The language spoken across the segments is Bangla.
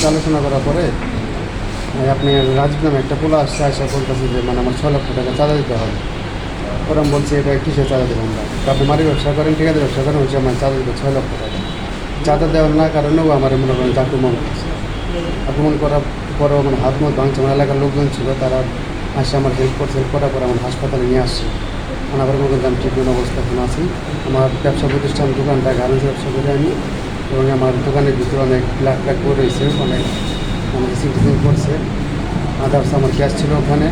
সাথে আলোচনা করার পরে আপনি রাজীব নামে একটা পোলা আসছে আসা বলতেছে যে মানে আমার ছয় লক্ষ টাকা চাঁদা দিতে হবে। ওরা বলছে, এটা কিসে চাঁদা দেবো আমরা? আপনি মারি ব্যবসা করেন ঠিক আছে ব্যবসা করেন হচ্ছে আমার চাঁদা দেবো ছয় লক্ষ টাকা। চাঁদা দেওয়ার না কারণেও আমার মনে করেন আক্রমণ করছে আক্রমণ করার পরেও মানে হাত মুখ ভাঙছে, আমার এলাকার লোকজন ছিল, তারা আসে আমার হেল্প করছে হেল্প করার পরে আমার হাসপাতালে নিয়ে আসছে। আনাবার মতো আমি ট্রিটমেন্ট অবস্থা এখন আছি। আমার ব্যবসা প্রতিষ্ঠান, দোকানটা গার্মেন্টস ব্যবসা করে আমি এবং আমার দোকানের ভিতরে অনেক ব্ল্যাক ব্ল্যাক বোর্ড রয়েছে, অনেক মানে সিটিং করছে। আদার্স আমার গ্যাস ছিল ওখানে,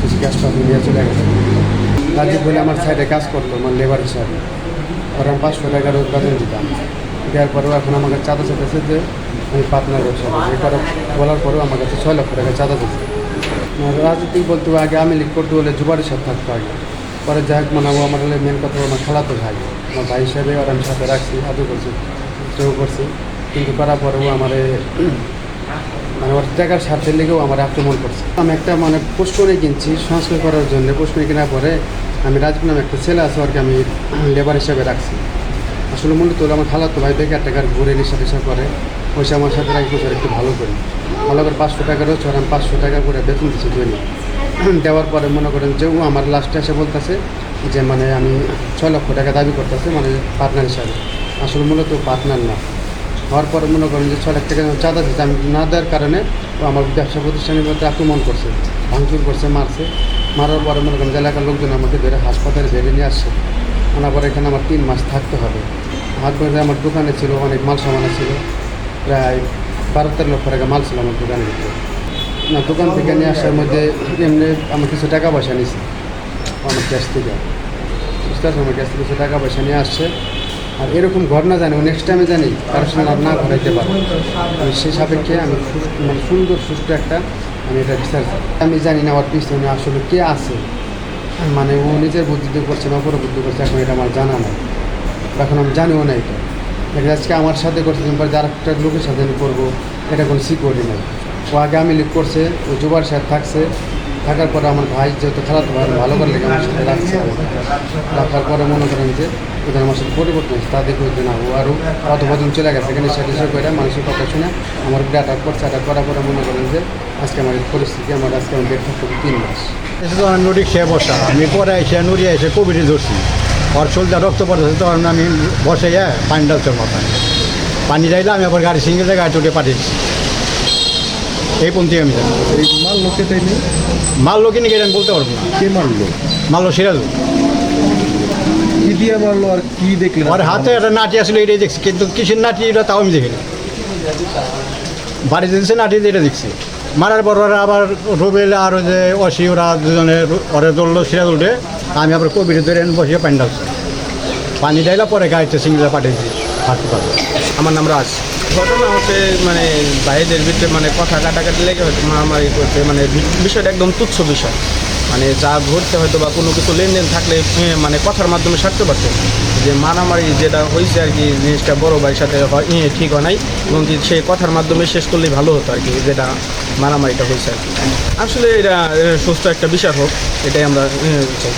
কিছু গ্যাসটা নিয়ে চলে গেছে। রাজীব বলে আমার সাইডে কাজ করতো, আমার লেবার হিসাবে। ওরা আমি পাঁচশো টাকা রোজ দিতাম। দেওয়ার পরেও এখন আমাকে চাঁদা চাইতেছে যে, আমি পার্টনার ব্যবসা করি করে বলার পরেও আমার কাছে ছয় লক্ষ টাকা চাঁদা দিচ্ছে রাজনীতি বলতে হবে আগে আমি লিখ করতে হলে জুবারের সাথে থাকতো আগে পরে যাই হোক মানে আমার মেন কথা আমার খেলাতো ভাই। আমার ভাই হিসাবে ওর আমি সাথে রাখছি আদৌ করছি। সেও করছি। কিন্তু করার পরেও আমার মানে ওর টাকার স্বার্থের লেগেও আমার আক্রমণ করছে। আমি একটা মানে পুষ্করে কিনছি, সংস্কার করার জন্য। পুষ্করে কেনার পরে আমি রাজপুর নামে একটা ছেলে আছে, ওরকে আমি লেবার হিসাবে রাখছি। আসলে মূলত আমার খালাতো ভাই বেকার টাকার ঘুরে নেশা টেশা করে। পয়সা আমার সাথে রাখি বছর একটু ভালো করি। ভালো করে পাঁচশো টাকা রয়েছে আমি পাঁচশো টাকা করে বেতন দিচ্ছি দৈনিক দেওয়ার পরে মনে করেন যে ও আমার লাস্টে এসে বলতেছে যে মানে আমি ছয় লক্ষ টাকা দাবি করতেছে মানে পার্টনার হিসাবে। আসলে মূলত পার্টনার না। হওয়ার পরে মনে করেন যে ছয় লাখ টাকা চাঁদা দিচ্ছে আমি না দেওয়ার কারণে ও আমার ব্যবসা প্রতিষ্ঠানের মধ্যে আক্রমণ করছে, ভাঙচুর করছে, মারছে। মারার পরে মনে করেন যে এলাকার লোকজন আমাকে ধরে হাসপাতালে ধরে নিয়ে আসছে। আনার পরে এখানে আমার তিন মাস থাকতে হবে। ধরে আমার দোকানে ছিল, অনেক মাল সামানা ছিল। প্রায় বারো তেরো লক্ষ টাকা মাল ছিল আমার দোকানের ভিতরে। না, দোকান থেকে নিয়ে আসার মধ্যে এমনি আমার কিছু টাকা পয়সা নিয়েছে। আমার ক্যাশ থেকে। বুঝতে পারছি আমার ক্যাশ থেকে কিছু টাকা পয়সা নিয়ে আসছে। আর এরকম ঘটনা জানি নেক্সট টাইমে জানি কারোর সঙ্গে আর না ঘটাইতে পারব। আমি সেই সাপেক্ষে আমি মানে সুন্দর, সুস্থ একটা আমি এটা বিচার আমি জানি না ওর পিছনে আসলে কে আছে। মানে ও নিজের বুদ্ধিতে করছে না অপর বুদ্ধি করছে, এখন এটা আমার জানা নাই। এখন আমি জানিও না এটা। দেখা যাচ্ছে আমার সাথে করছে কিন্তু যার একটা লোকের সাথে আমি করব, এটা কোনো সিকিউরিটি নেই। ও আগে আমি লিখ করছে, ও জুবার সাথে থাকছে থাকার পরে আমার ভাই যেহেতু খারাপ ভাই ভালো করে লেগে আমার সাথে রাখছে, রাখার পরে মনে করেন যে ওদের আমার সাথে পরিবর্তন হচ্ছে তাদের যে না ও আরও অত বদল চলে গেছে, এখানে সেটা সে করে মানুষের কথা শুনে আমার উপরে অ্যাটাক করছে অ্যাটাক করার পরে মনে করেন যে আজকে আমার পরিস্থিতি, আমার আজকে আমি বেড থাকতে তিন মাস। নদী খেয়ে বসা, আমি পরে এসে নুড়ি এসে কোভিডে ধরছি। ওর চলতে রক্ত পড়তেছে, তখন আমি বসে যায় পানি ডালছে মাথায় পানি। ডাইলে আমি আবার গাড়ি সিঙ্গেলে গাড়ি চটে পাঠিয়েছি এই পন্থী আমি জানি। এই মারলো কে তাই নেই? মারলো কিনে গেলেন বলতে পারব না। কে মারলো মারলো সিরাজ কি দিয়ে মারলো আর কি দেখলেন? ওর হাতে একটা নাটি আসলে এটাই দেখছি। কিন্তু কিসের নাটি এটা তাও আমি দেখিনি বাড়িতে দিচ্ছে নাটি এটা দেখছি। মারার পর ওরা আবার রুবেল আর ওই যে অসি ওরা দুজনে রু- ওরা ধরলো সিরাজ উঠে আমি আবার কোভিডে ধরে বসিয়ে পানি ডালছি পানি ডাইলা পরে গাড়িতে সিঙ্গেলে পাঠিয়েছি। হাসপাতালে আমার নাম রাজ। ঘটনা হচ্ছে মানে ভাইদের ভিতরে মানে কথা কাটাকাটি লেগে হয়তো মারামারি করতে মানে বিষয়টা একদম তুচ্ছ বিষয়। মানে যা ঘটতে হয়তো বা কোনো কিছু লেনদেন থাকলে মানে কথার মাধ্যমে সারতে পারতো। যে মারামারি যেটা হয়েছে আর কি, জিনিসটা বড় ভাইয়ের সাথে হয় ঠিক হয় নাই, এবং কি সেই কথার মাধ্যমে শেষ করলেই ভালো হতো আর কি, যেটা মারামারিটা হয়েছে আর কি। আসলে এটা সুস্থ একটা বিষয় হোক, এটাই আমরা চাই।